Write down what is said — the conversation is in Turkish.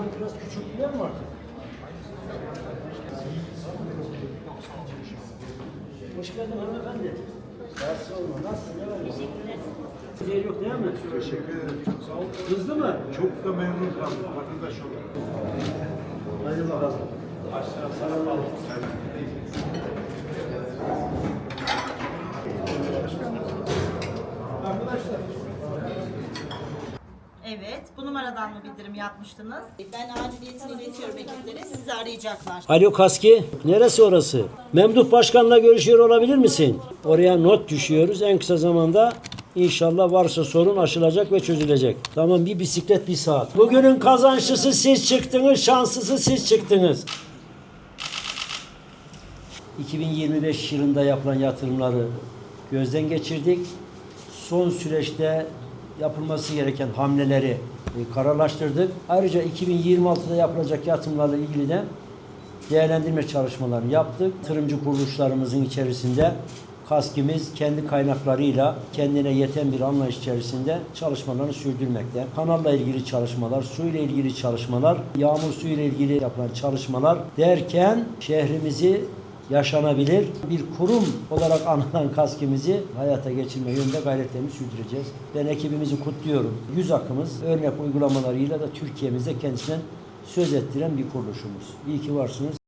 Başlayalım mı artık? Hoş geldin hanımefendi. Rahatsız olma. Nasılsın? Ne var? Teşekkürler. Şey yok değil mi? Teşekkür ederim. Çok sağ olun. Hızlı mı? Çok da memnun kaldım vatandaş olarak. Hadi bakalım. Sağ olun. Arkadaşlar. Evet, bu numaradan mı bildirim yapmıştınız? Ben aciliyetini iletiyorum ekiplere, sizi arayacaklar. Alo Kaski, neresi orası? Memduh Başkan'la görüşüyor olabilir misin? Oraya not düşüyoruz. En kısa zamanda inşallah varsa sorun aşılacak ve çözülecek. Tamam bir bisiklet bir saat. Bugünün kazançlısı siz çıktınız, şanslısı siz çıktınız. 2025 yılında yapılan yatırımları gözden geçirdik. Son süreçte yapılması gereken hamleleri e, kararlaştırdık. Ayrıca 2026'da yapılacak yatırımlarla ilgili de değerlendirme çalışmaları yaptık. Yatırımcı kuruluşlarımızın içerisinde KASKİ'miz kendi kaynaklarıyla kendine yeten bir anlayış içerisinde çalışmalarını sürdürmekte. Kanalla ilgili çalışmalar, su ile ilgili çalışmalar, yağmur suyu ile ilgili yapılan çalışmalar derken şehrimizi yaşanabilir bir kurum olarak anılan kaskimizi hayata geçirme yönünde gayretlerimizi sürdüreceğiz. Ben ekibimizi kutluyorum. Yüz akımız örnek uygulamalarıyla da Türkiye'mizde kendisinden söz ettiren bir kuruluşumuz. İyi ki varsınız.